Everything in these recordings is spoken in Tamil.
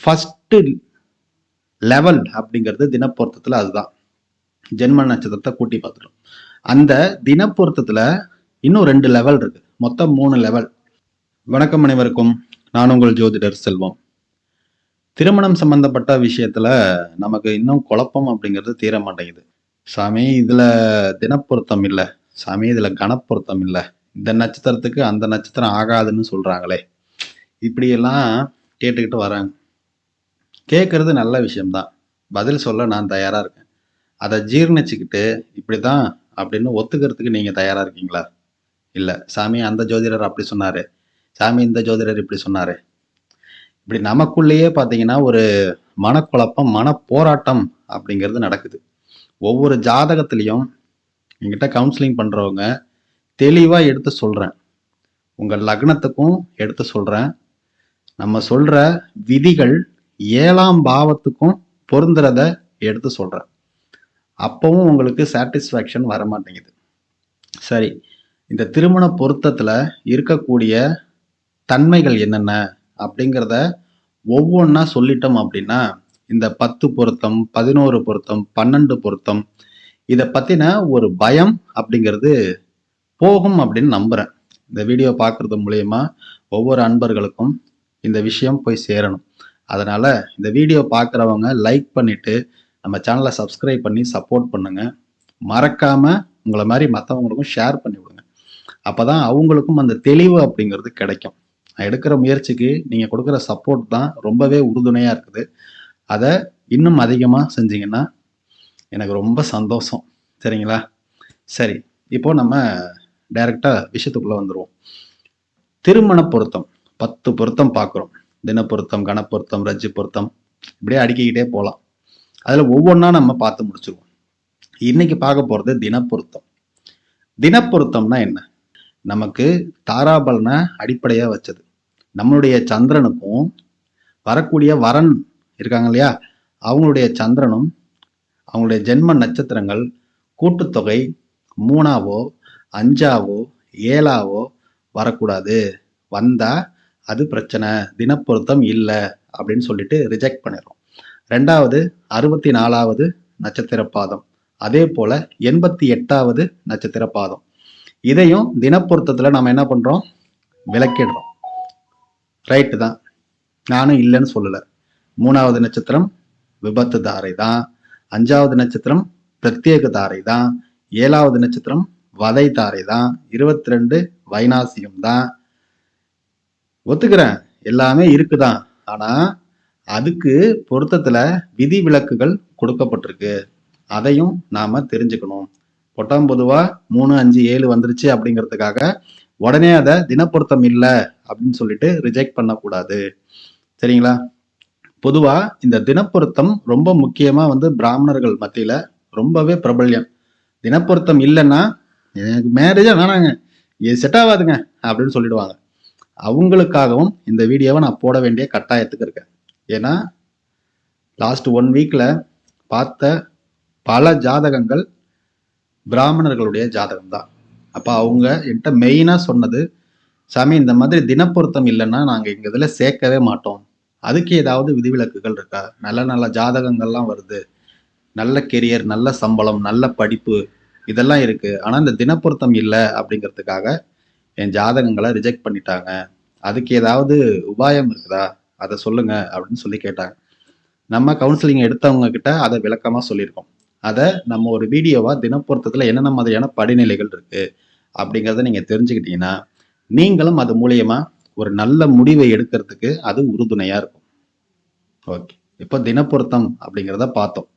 ஃபஸ்ட்டு லெவல் அப்படிங்கிறது தினப்பொருத்தத்தில் அதுதான். ஜென்ம நட்சத்திரத்தை கூட்டி பார்த்துட்டோம். அந்த தினப்பொருத்தத்தில் இன்னும் ரெண்டு லெவல் இருக்கு. மொத்தம் மூணு லெவல் வணக்கம் அனைவருக்கும். நான் உங்கள் ஜோதிடர் செல்வம். திருமணம் சம்பந்தப்பட்ட விஷயத்துல நமக்கு இன்னும் குழப்பம் அப்படிங்கிறது தீர மாட்டேங்குது சாமி இதுல தினப்பொருத்தம் இல்லை. சாமி இதுல கணப்பொருத்தம் இல்லை. இந்த நட்சத்திரத்துக்கு அந்த நட்சத்திரம் ஆகாதுன்னு சொல்றாங்களே. இப்படியெல்லாம் கேட்டுக்கிட்டு வராங்க. கேட்குறது நல்ல விஷயம்தான். பதில் சொல்ல நான் தயாராக இருக்கேன். அதை ஜீர்ணிச்சுக்கிட்டு இப்படிதான் அப்படின்னு ஒத்துக்கிறதுக்கு நீங்கள் தயாராக இருக்கீங்களா? இல்லை சாமி அந்த ஜோதிடர் அப்படி சொன்னார். சாமி இந்த ஜோதிடர் இப்படி சொன்னார். இப்படி நமக்குள்ளேயே பார்த்தீங்கன்னா ஒரு மனக்குழப்பம் மன போராட்டம் அப்படிங்கிறது நடக்குது. ஒவ்வொரு ஜாதகத்துலேயும் என்கிட்ட கவுன்சிலிங் பண்ணுறவங்க தெளிவாக எடுத்து சொல்கிறேன் உங்கள் லக்னத்துக்கும் எடுத்து சொல்கிறேன் நம்ம சொல்கிற விதிகள் ஏழாம் பாவத்துக்கும் பொருந்துறத எடுத்து சொல்கிறேன் அப்பவும் உங்களுக்கு சாட்டிஸ்ஃபேக்ஷன் வர மாட்டேங்குது சரி இந்த திருமண பொருத்தத்தில் இருக்கக்கூடிய தன்மைகள் என்னென்ன அப்படிங்கிறத ஒவ்வொன்றா சொல்லிட்டோம் அப்படின்னா இந்த பத்து பொருத்தம் பதினோரு பொருத்தம் பன்னெண்டு பொருத்தம் இதை பற்றின ஒரு பயம் அப்படிங்கிறது போகும் அப்படின்னு நம்புகிறேன் இந்த வீடியோ பார்க்கறது மூலயமா ஒவ்வொரு அன்பர்களுக்கும் இந்த விஷயம் போய் சேரணும். அதனால் இந்த வீடியோ பார்க்குறவங்க லைக் பண்ணிவிட்டு நம்ம சேனலை சப்ஸ்கிரைப் பண்ணி சப்போர்ட் பண்ணுங்கள் மறக்காமல் உங்களை மாதிரி மற்றவங்களுக்கும் ஷேர் பண்ணி விடுங்க. அப்போ தான் அவங்களுக்கும் அந்த தெளிவு அப்படிங்கிறது கிடைக்கும். நான் எடுக்கிற முயற்சிக்கு நீங்கள் கொடுக்குற சப்போர்ட் தான் ரொம்பவே உறுதுணையாக இருக்குது. அதை இன்னும் அதிகமாக செஞ்சீங்கன்னா எனக்கு ரொம்ப சந்தோஷம். சரிங்களா? சரி இப்போது நம்ம டைரெக்டாக விஷயத்துக்குள்ளே வந்துடுவோம் திருமண பொருத்தம் பத்து பொருத்தம் பார்க்குறோம் தினப்பொருத்தம் கணப்பொருத்தம் ரஜ்ஜு பொருத்தம் இப்படியே அடுக்கிக்கிட்டே போகலாம் அதில் ஒவ்வொன்றா நம்ம பார்த்து முடிச்சிருவோம். இன்னைக்கு பார்க்க போகிறது தினப்பொருத்தம். தினப்பொருத்தம்னா என்ன? நமக்கு தாராபலனை அடிப்படையாக வச்சது. நம்மளுடைய சந்திரனுக்கும் வரக்கூடிய வரன் இருக்காங்க இல்லையா? அவங்களுடைய சந்திரனும் அவங்களுடைய ஜென்ம நட்சத்திரங்கள் கூட்டுத்தொகை மூணாவோ அஞ்சாவோ ஏழாவோ வரக்கூடாது. வந்தால் அது பிரச்சனை தினப்பொருத்தம் இல்லை அப்படின்னு சொல்லிட்டு ரிஜெக்ட் பண்ணிடுறோம். ரெண்டாவது அறுபத்தி நாலாவது நட்சத்திர பாதம் அதே போல எண்பத்தி எட்டாவது நட்சத்திர பாதம் இதையும் தினப்பொருத்தத்தில் நம்ம என்ன பண்ணுறோம் விளக்கிடுறோம். ரைட்டு தான். நானும் இல்லைன்னு சொல்லலை. மூணாவது நட்சத்திரம் விபத்து தாரை தான். அஞ்சாவது நட்சத்திரம் பிரத்யேக தாரை தான். ஏழாவது நட்சத்திரம் வதை தாரை தான். இருபத்தி ரெண்டு வைனாசியம் தான். ஒத்துக்கிறேன். எல்லாமே இருக்குதான். ஆனா அதுக்கு பொருத்தத்துல விதி விலக்குகள் கொடுக்கப்பட்டிருக்கு. அதையும் நாம தெரிஞ்சுக்கணும். பொட்டாம் பொதுவா மூணு அஞ்சு ஏழு வந்துருச்சு அப்படிங்கிறதுக்காக உடனே அதை தினப்பொருத்தம் இல்லை அப்படின்னு சொல்லிட்டு ரிஜெக்ட் பண்ணக்கூடாது. சரிங்களா? பொதுவா இந்த தினப்பொருத்தம் ரொம்ப முக்கியமா வந்து பிராமணர்கள் மத்தியில ரொம்பவே பிரபல்யம். தினப்பொருத்தம் இல்லைன்னா எனக்கு மேரேஜா வேணாங்க. இது செட் ஆகாதுங்க. அப்படின்னு சொல்லிடுவாங்க. அவங்களுக்காகவும் இந்த வீடியோவை நான் போட வேண்டிய கட்டாயத்துக்கு இருக்கேன். ஏன்னா லாஸ்ட் ஒன் வீக்கில் பார்த்த பல ஜாதகங்கள் பிராமணர்களுடைய ஜாதகம் தான் அப்போ அவங்க என்கிட்ட மெயினாக சொன்னது சாமி இந்த மாதிரி தினப்பொருத்தம் இல்லைன்னா நாங்கள் எங்கள் இதில் சேர்க்கவே மாட்டோம். அதுக்கு ஏதாவது விதிவிலக்குகள் இருக்கா? நல்ல நல்ல ஜாதகங்கள்லாம் வருது. நல்ல கெரியர் நல்ல சம்பளம் நல்ல படிப்பு இதெல்லாம் இருக்குது ஆனால் இந்த தினப்பொருத்தம் இல்லை அப்படிங்கிறதுக்காக என் ஜாதகங்களை ரிஜெக்ட் பண்ணிட்டாங்க. அதுக்கு ஏதாவது உபாயம் இருக்குதா? அதை சொல்லுங்க அப்படின்னு சொல்லி கேட்டாங்க. நம்ம கவுன்சிலிங் எடுத்தவங்க கிட்ட அதை விளக்கமாக சொல்லியிருக்கோம். அதை நம்ம ஒரு வீடியோவாக தினப்பொருத்தத்தில் என்னென்ன மாதிரியான படிநிலைகள் இருக்குது அப்படிங்கிறத நீங்கள் தெரிஞ்சுக்கிட்டீங்கன்னா நீங்களும் அது மூலயமா ஒரு நல்ல முடிவை எடுக்கிறதுக்கு அது உறுதுணையாக இருக்கும். ஓகே. இப்போ தினப்பொருத்தம் அப்படிங்கிறத பார்த்தோம்.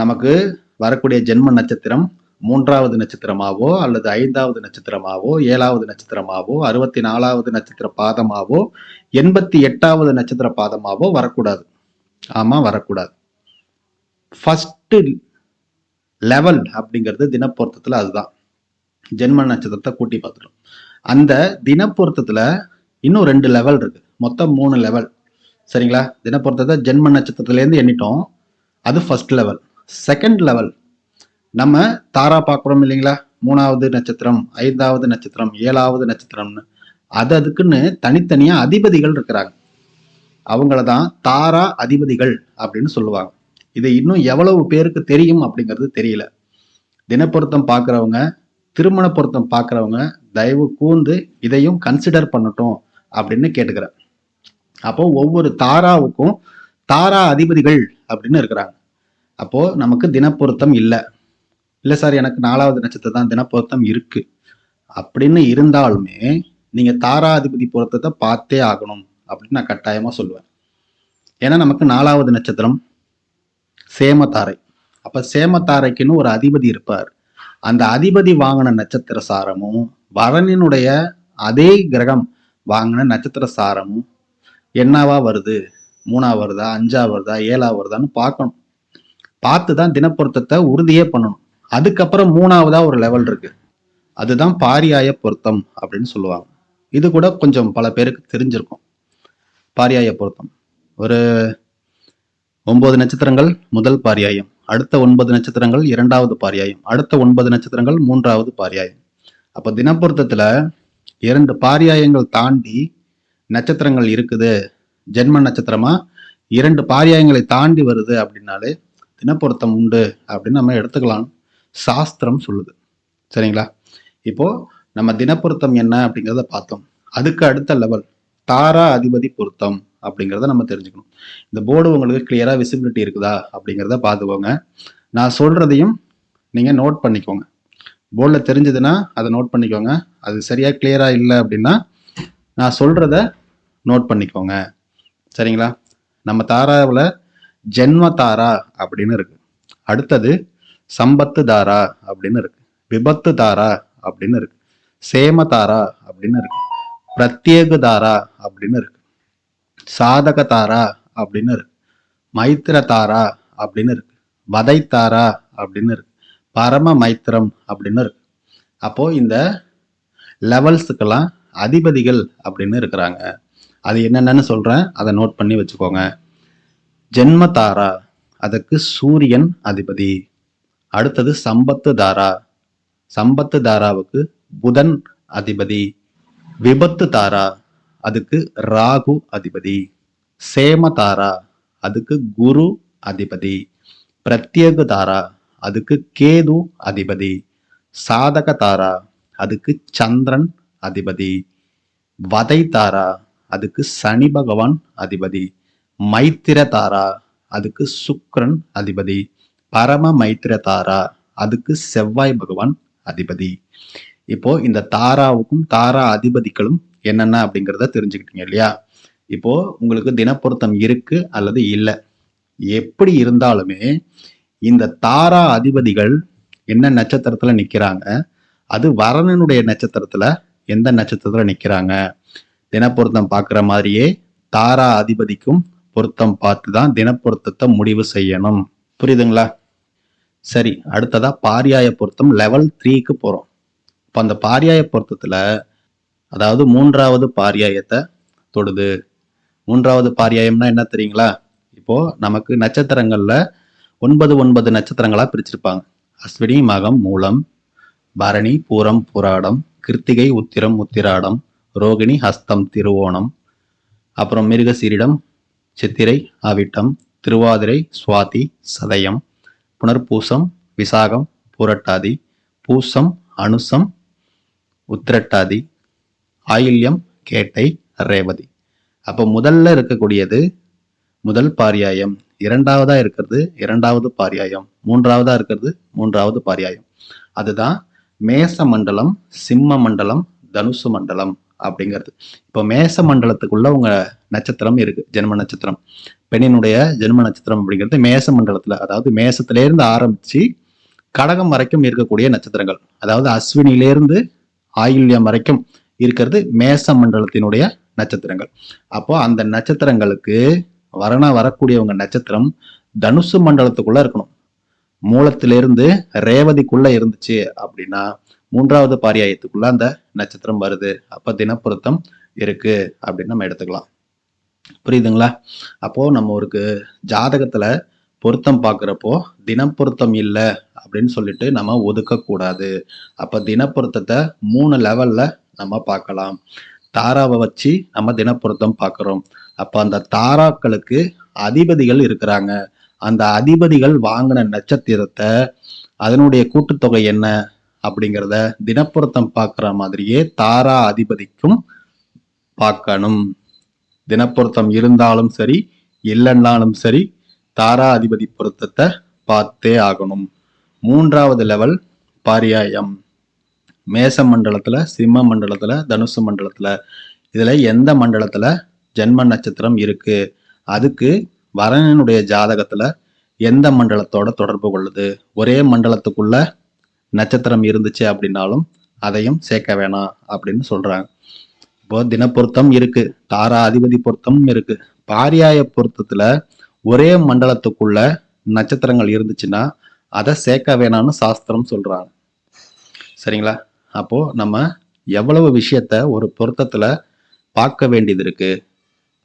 நமக்கு வரக்கூடிய ஜென்ம நட்சத்திரம் மூன்றாவது நட்சத்திரமாவோ அல்லது ஐந்தாவது நட்சத்திரமாவோ ஏழாவது நட்சத்திரமாவோ அறுபத்தி நாலாவது நட்சத்திர பாதமாவோ எண்பத்தி எட்டாவது நட்சத்திர பாதமாவோ வரக்கூடாது. ஆமாம் வரக்கூடாது. ஃபஸ்ட்டு லெவல் அப்படிங்கிறது தினப்பொருத்தத்தில் அதுதான். ஜென்ம நட்சத்திரத்தை கூட்டி பார்த்துடும் அந்த தினப்பொருத்தத்தில் இன்னும் ரெண்டு லெவல் இருக்கு. மொத்தம் மூணு லெவல் சரிங்களா? தினப்பொருத்தத்தை ஜென்ம நட்சத்திரத்துலேருந்து எண்ணிட்டோம். அது ஃபர்ஸ்ட் லெவல் செகண்ட் லெவல் நம்ம தாரா பார்க்குறோம் இல்லைங்களா? மூணாவது நட்சத்திரம் ஐந்தாவது நட்சத்திரம் ஏழாவது நட்சத்திரம்னு. அது அதுக்குன்னு தனித்தனியாக அதிபதிகள் இருக்கிறாங்க. அவங்கள தான் தாரா அதிபதிகள் அப்படின்னு சொல்லுவாங்க. இது இன்னும் எவ்வளவு பேருக்கு தெரியும் அப்படிங்கிறது தெரியல. தினப்பொருத்தம் பார்க்குறவங்க திருமண பொருத்தம் பார்க்குறவங்க தயவு கூர்ந்து இதையும் கன்சிடர் பண்ணட்டும் அப்படின்னு கேட்டுக்கிறேன். அப்போ ஒவ்வொரு தாராவுக்கும் தாரா அதிபதிகள் அப்படின்னு இருக்கிறாங்க. அப்போ நமக்கு தினப்பொருத்தம் இல்லை. இல்லை சார் எனக்கு நாலாவது நட்சத்திரம் தான் தினப்பொருத்தம் இருக்கு. அப்படின்னு இருந்தாலுமே நீங்க தாரா அதிபதி பொருத்தத்தை பார்த்தே ஆகணும் அப்படின்னு நான் கட்டாயமா சொல்லுவேன். ஏன்னா நமக்கு நாலாவது நட்சத்திரம் சேமத்தாரை. அப்ப சேமத்தாரைக்குன்னு ஒரு அதிபதி இருப்பார். அந்த அதிபதி வாங்கின நட்சத்திர சாரமும் வரனினுடைய அதே கிரகம் வாங்கின நட்சத்திர சாரமும் என்னவா வருது? மூணா வருதா? அஞ்சா வருதா? ஏழா வருதான்னு பார்க்கணும். பார்த்து தான் தினப்பொருத்தத்தை உறுதியே பண்ணணும். அதுக்கப்புறம் மூணாவதா ஒரு லெவல் இருக்கு. அதுதான் பாரியாய பொருத்தம் அப்படின்னு சொல்லுவாங்க. இது கூட கொஞ்சம் பல பேருக்கு தெரிஞ்சிருக்கும். பாரியாய பொருத்தம். ஒரு ஒன்பது நட்சத்திரங்கள் முதல் பாரியாயம். அடுத்த ஒன்பது நட்சத்திரங்கள் இரண்டாவது பாரியாயம். அடுத்த ஒன்பது நட்சத்திரங்கள் மூன்றாவது பாரியாயம். அப்போ தினப்பொருத்தத்தில் இரண்டு பாரியாயங்கள் தாண்டி நட்சத்திரங்கள் இருக்குது. ஜென்ம நட்சத்திரமா? இரண்டு பாரியாயங்களை தாண்டி வருது அப்படின்னாலே தினப்பொருத்தம் உண்டு அப்படின்னு நம்ம எடுத்துக்கலாம். சாஸ்திரம் சொல்லுது. சரிங்களா? இப்போ நம்ம தினப்பொருத்தம் என்ன அப்படிங்கிறத பார்த்தோம். அதுக்கு அடுத்த லெவல் தாரா அதிபதி பொருத்தம் அப்படிங்கிறத நம்ம தெரிஞ்சுக்கணும். இந்த போர்டு உங்களுக்கு கிளியரா விசிபிலிட்டி இருக்குதா அப்படிங்கிறத பார்த்துக்கோங்க. நான் சொல்றதையும் நீங்க நோட் பண்ணிக்கோங்க. போர்டில் தெரிஞ்சதுன்னா அதை நோட் பண்ணிக்கோங்க. அது சரியாக கிளியராக இல்லை அப்படின்னா நான் சொல்கிறத நோட் பண்ணிக்கோங்க. சரிங்களா? நம்ம தாராவில் ஜென்ம தாரா அப்படின்னு இருக்கு. அடுத்தது சம்பத்து தாரா அப்படின்னு இருக்கு. விபத்து தாரா அப்படின்னு இருக்கு. சேம தாரா அப்படின்னு இருக்கு. பிரத்யேக தாரா அப்படின்னு இருக்கு. சாதக தாரா அப்படின்னு இருக்கு. மைத்திர தாரா அப்படின்னு இருக்கு. வதை தாரா அப்படின்னு இருக்கு. பரம மைத்திரம் அப்படின்னு இருக்கு. அப்போ இந்த லெவல்ஸுக்கெல்லாம் அதிபதிகள் அப்படின்னு இருக்கிறாங்க. அது என்னென்னு சொல்றேன். அதை நோட் பண்ணி வச்சுக்கோங்க. ஜென்ம தாரா அதுக்கு சூரியன் அதிபதி. அடுத்தது சம்பத்து தாரா. சம்பத்து தாராவுக்கு புதன் அதிபதி. விபத்து தாரா அதுக்கு ராகு அதிபதி. சேம தாரா அதுக்கு குரு அதிபதி. பிரத்யேக தாரா அதுக்கு கேது அதிபதி. சாதக தாரா அதுக்கு சந்திரன் அதிபதி. வதை தாரா அதுக்கு சனி பகவான் அதிபதி. மைத்திர தாரா அதுக்கு சுக்ரன் அதிபதி. பரம மைத்திர தாரா அதுக்கு செவ்வாய் பகவான் அதிபதி. இப்போ இந்த தாராவுக்கும் தாரா அதிபதிகளும் என்னென்ன அப்படிங்கிறத தெரிஞ்சுக்கிட்டீங்க இல்லையா? இப்போ உங்களுக்கு தினப்பொருத்தம் இருக்கு அல்லது இல்லை. எப்படி இருந்தாலுமே இந்த தாரா அதிபதிகள் என்ன நட்சத்திரத்துல நிக்கிறாங்க? அது வரணனுடைய நட்சத்திரத்துல எந்த நட்சத்திரத்துல நிக்கிறாங்க? தினப்பொருத்தம் பார்க்குற மாதிரியே தாரா அதிபதிக்கும் பொருத்தம் பார்த்து தான் தினப்பொருத்தத்தை முடிவு செய்யணும். புரியுதுங்களா? சரி அடுத்ததா பாரியாய பொருத்தம் லெவல் த்ரீக்கு போகிறோம் இப்போ அந்த பாரியாய பொருத்தத்தில் அதாவது மூன்றாவது பாரியாயத்தை தொடுது. மூன்றாவது பாரியாயம்னா என்ன தெரியுங்களா? இப்போ நமக்கு நட்சத்திரங்களில் ஒன்பது ஒன்பது நட்சத்திரங்களாக பிரிச்சிருப்பாங்க. அஸ்வினி மகம் மூலம் பரணி பூரம் புராடம் கிருத்திகை உத்திரம் உத்திராடம் ரோகிணி ஹஸ்தம் திருவோணம் அப்புறம் மிருகசீரிடம் சித்திரை ஆவிட்டம் திருவாதிரை சுவாதி சதயம் புனர்பூசம் விசாகம் பூரட்டாதி பூசம் அனுசம் உத்திரட்டாதி ஆயில்யம் கேட்டை ரேவதி. அப்போ முதல்ல இருக்கக்கூடியது முதல் பாரியாயம். இரண்டாவதா இருக்கிறது இரண்டாவது பாரியாயம். மூன்றாவதா இருக்கிறது மூன்றாவது பாரியாயம். அதுதான் மேச மண்டலம் சிம்ம மண்டலம் தனுசு மண்டலம் அப்படிங்கிறது. இப்போ மேச மண்டலத்துக்குள்ள உங்க நட்சத்திரம் இருக்கு ஜென்ம நட்சத்திரம். பெண்ணினுடைய ஜென்ம நட்சத்திரம் அப்படிங்கிறது மேச மண்டலத்துல அதாவது மேசத்திலேருந்து ஆரம்பிச்சு கடகம் வரைக்கும் இருக்கக்கூடிய நட்சத்திரங்கள். அதாவது அஸ்வினிலேருந்து ஆயுள்யம் வரைக்கும் இருக்கிறது மேச மண்டலத்தினுடைய நட்சத்திரங்கள். அப்போ அந்த நட்சத்திரங்களுக்கு வரணா வரக்கூடியவங்க நட்சத்திரம் தனுசு மண்டலத்துக்குள்ள இருக்கணும். மூலத்திலிருந்து ரேவதிக்குள்ள இருந்துச்சு அப்படின்னா மூன்றாவது பாரியாயத்துக்குள்ள அந்த நட்சத்திரம் வருது. அப்ப தினப்பொருத்தம் இருக்கு அப்படின்னு நம்ம எடுத்துக்கலாம். புரியுதுங்களா? அப்போ நம்ம ஒரு ஜாதகத்துல பொருத்தம் பார்க்குறப்போ தினப்பொருத்தம் இல்லை அப்படின்னு சொல்லிட்டு நம்ம ஒதுக்கக்கூடாது. அப்போ அப்ப தினப்பொருத்தத்தை மூணு லெவல்ல நம்ம பார்க்கலாம் தாராவை வச்சு நம்ம தினப்பொருத்தம் பார்க்குறோம் அப்ப அந்த தாராக்களுக்கு அதிபதிகள் இருக்கிறாங்க. அந்த அதிபதிகள் வாங்கின நட்சத்திரத்தை அதனுடைய கூட்டுத்தொகை என்ன அப்படிங்கிறத தினப்பொருத்தம் பார்க்குற மாதிரியே தாரா அதிபதிக்கும் பார்க்கணும் தினப்பொருத்தம் இருந்தாலும் சரி இல்லைன்னாலும் சரி தாரா அதிபதி பொருத்தத்தை பார்த்தே ஆகணும். மூன்றாவது லெவல் பாரியாயம். மேச மண்டலத்துல சிம்ம மண்டலத்துல தனுசு மண்டலத்துல இதுல எந்த மண்டலத்துல ஜென்ம நட்சத்திரம் இருக்கு? அதுக்கு வரணினுடைய ஜாதகத்துல எந்த மண்டலத்தோட தொடர்பு கொள்ளுது? ஒரே மண்டலத்துக்குள்ள நட்சத்திரம் இருந்துச்சு அப்படின்னாலும் அதையும் சேர்க்க வேணாம் அப்படின்னு சொல்றாங்க. இப்போ தினப்பொருத்தம் இருக்கு. தாரா அதிபதி பொருத்தமும் இருக்கு. பாரியாய பொருத்தத்துல ஒரே மண்டலத்துக்குள்ள நட்சத்திரங்கள் இருந்துச்சுன்னா அதை சேர்க்க வேணாம்னு சாஸ்திரம் சொல்றாங்க. சரிங்களா? அப்போ நம்ம எவ்வளவு விஷயத்த ஒரு பொருத்தத்துல பார்க்க வேண்டியது இருக்கு?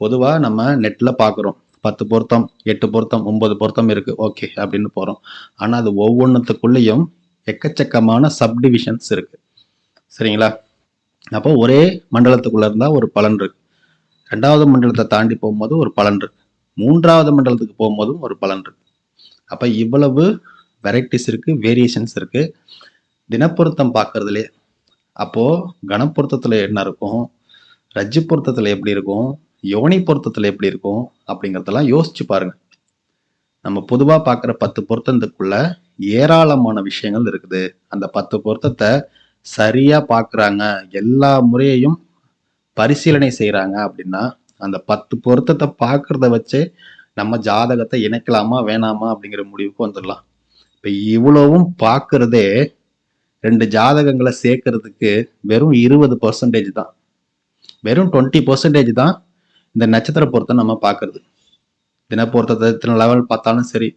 பொதுவா நம்ம நெட்ல பார்க்குறோம். பத்து பொருத்தம் எட்டு பொருத்தம் ஒன்பது பொருத்தம் இருக்கு. ஓகே அப்படின்னு போறோம். ஆனா அது ஒவ்வொன்றுத்துக்குள்ளேயும் எக்கச்சக்கமான சப்டிவிஷன்ஸ் இருக்கு. சரிங்களா? அப்போ ஒரே மண்டலத்துக்குள்ள இருந்தா ஒரு பலன் இருக்கு. ரெண்டாவது மண்டலத்தை தாண்டி போகும்போது ஒரு பலன் இருக்கு. மூன்றாவது மண்டலத்துக்கு போகும்போதும் ஒரு பலன் இருக்கு. அப்ப இவ்வளவு வெரைட்டிஸ் இருக்கு வேரியேஷன்ஸ் இருக்கு. தினப்பொருத்தம் பார்க்கறதுலே அப்போ கணப்பொருத்தத்துல என்ன இருக்கும்? ரஜ்ஜு பொருத்தத்துல எப்படி இருக்கும்? யோனி பொருத்தத்துல எப்படி இருக்கும்? அப்படிங்கறதெல்லாம் யோசிச்சு பாருங்க. நம்ம பொதுவா பார்க்குற பத்து பொருத்தத்துக்குள்ள ஏராளமான விஷயங்கள் இருக்குது. அந்த பத்து பொருத்தத்தை சரியா பார்க்குறாங்க எல்லா முறையையும் பரிசீலனை செய்கிறாங்க அப்படின்னா அந்த பத்து பொருத்தத்தை பார்க்குறத வச்சு நம்ம ஜாதகத்தை இணைக்கலாமா வேணாமா அப்படிங்கிற முடிவுக்கு வந்துடலாம். இப்ப இவ்வளவும் பார்க்குறதே ரெண்டு ஜாதகங்களை சேர்க்கறதுக்கு வெறும் இருபது பர்சன்டேஜ் தான். வெறும் டுவெண்ட்டி பர்சன்டேஜ் தான் இந்த நட்சத்திர பொருத்தம் நம்ம பார்க்கறது தின பொருத்தத்தை எத்தனை லெவல் பார்த்தாலும் சரி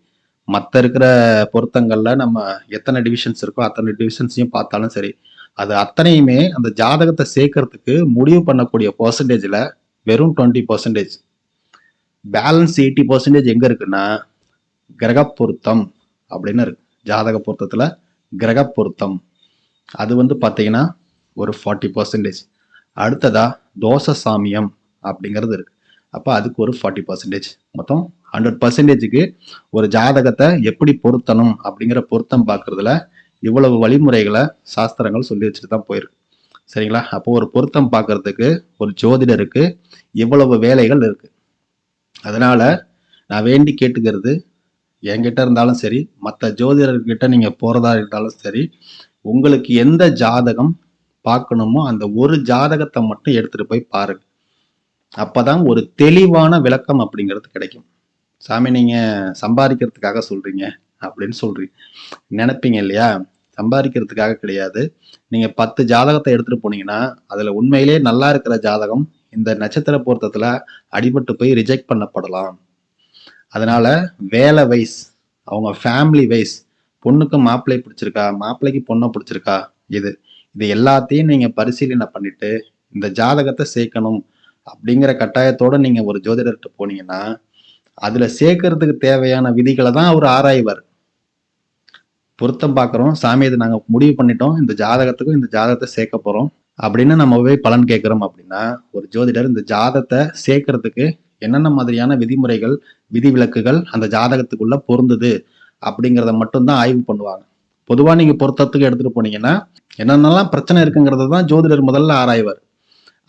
மற்ற இருக்கிற பொருத்தங்கள்ல நம்ம எத்தனை டிவிஷன்ஸ் இருக்கோ அத்தனை டிவிஷன்ஸையும் பார்த்தாலும் சரி அது அத்தனையுமே அந்த ஜாதகத்தை சேர்க்கறதுக்கு முடிவு பண்ணக்கூடிய பர்சன்டேஜில் வெறும் twenty percentage balance eighty percentage எங்கே இருக்குன்னா கிரக பொருத்தம் அப்படின்னு இருக்கு. ஜாதக பொருத்தத்தில் கிரக பொருத்தம். அது வந்து பார்த்தீங்கன்னா ஒரு ஃபார்ட்டி பர்சன்டேஜ் அடுத்ததா தோச சாமியம் அப்படிங்கிறது இருக்கு. அப்போ அதுக்கு ஒரு ஃபார்ட்டி பர்சன்டேஜ் மொத்தம் ஹண்ட்ரட் பர்சன்டேஜுக்கு ஒரு ஜாதகத்தை எப்படி பொருத்தணும் அப்படிங்கிற பொருத்தம் பார்க்குறதுல இவ்வளவு வழிமுறைகளை சாஸ்திரங்கள் சொல்லி வச்சுட்டு தான் போயிருக்கு. சரிங்களா? அப்போ ஒரு பொருத்தம் பார்க்கறதுக்கு ஒரு ஜோதிடருக்கு இவ்வளவு வேலைகள் இருக்கு. அதனால நான் வேண்டி கேட்டுக்கிறது என்கிட்ட இருந்தாலும் சரி மற்ற ஜோதிடர்கிட்ட நீங்க போறதா இருந்தாலும் சரி உங்களுக்கு எந்த ஜாதகம் பார்க்கணுமோ அந்த ஒரு ஜாதகத்தை மட்டும் எடுத்துட்டு போய் பாருங்க. அப்பதான் ஒரு தெளிவான விளக்கம் அப்படிங்கிறது கிடைக்கும். சாமி நீங்க சம்பாதிக்கிறதுக்காக சொல்றீங்க அப்படின்னு சொல்றீங்க. நினைப்பீங்க இல்லையா? சம்பாதிக்கிறதுக்காக கிடையாது. நீங்க பத்து ஜாதகத்தை எடுத்துட்டு போனீங்கன்னா அதுல உண்மையிலே நல்லா இருக்கிற ஜாதகம் இந்த நட்சத்திர பொருத்தத்துல அடிபட்டு போய் ரிஜெக்ட் பண்ணப்படலாம். அதனால வேலை வைஸ் அவங்க ஃபேமிலி வைஸ் பொண்ணுக்கு மாப்பிள்ளை பிடிச்சிருக்கா மாப்பிள்ளைக்கு பொண்ணை பிடிச்சிருக்கா இது. இது எல்லாத்தையும் நீங்க பரிசீலனை பண்ணிட்டு இந்த ஜாதகத்தை சேர்க்கணும் அப்படிங்கிற கட்டாயத்தோட நீங்க ஒரு ஜோதிடர்கிட்ட போனீங்கன்னா அதுல சேர்க்கறதுக்கு தேவையான விதிகளை தான் அவர் ஆராய்வார். பொருத்தம் பார்க்குறோம் சாமி இது நாங்கள் முடிவு பண்ணிட்டோம். இந்த ஜாதகத்துக்கும் இந்த ஜாதகத்தை சேர்க்க போகிறோம் அப்படின்னு நம்ம போய் பலன் கேட்குறோம் அப்படின்னா ஒரு ஜோதிடர் இந்த ஜாதகத்தை சேர்க்கறதுக்கு என்னென்ன மாதிரியான விதிமுறைகள் விதிவிலக்குகள் அந்த ஜாதகத்துக்குள்ள பொருந்துது அப்படிங்கிறத மட்டும்தான் ஆய்வு பண்ணுவாங்க. பொதுவாக நீங்கள் பொருத்தத்துக்கு எடுத்துகிட்டு போனீங்கன்னா என்னென்னலாம் பிரச்சனை இருக்குங்கிறத தான் ஜோதிடர் முதல்ல ஆராய்வார்.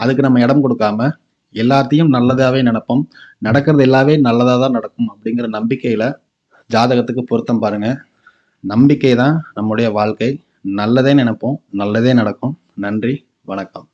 அதுக்கு நம்ம இடம் கொடுக்காம எல்லாத்தையும் நல்லதாகவே நினைப்போம். நடக்கிறது எல்லாமே நல்லதாக தான் நடக்கும் அப்படிங்கிற நம்பிக்கையில் ஜாதகத்துக்கு பொருத்தம் பாருங்கள் நம்பிக்கை தான் நம்முடைய வாழ்க்கை. நல்லதே நினைப்போம் நல்லதே நடக்கும். நன்றி வணக்கம்.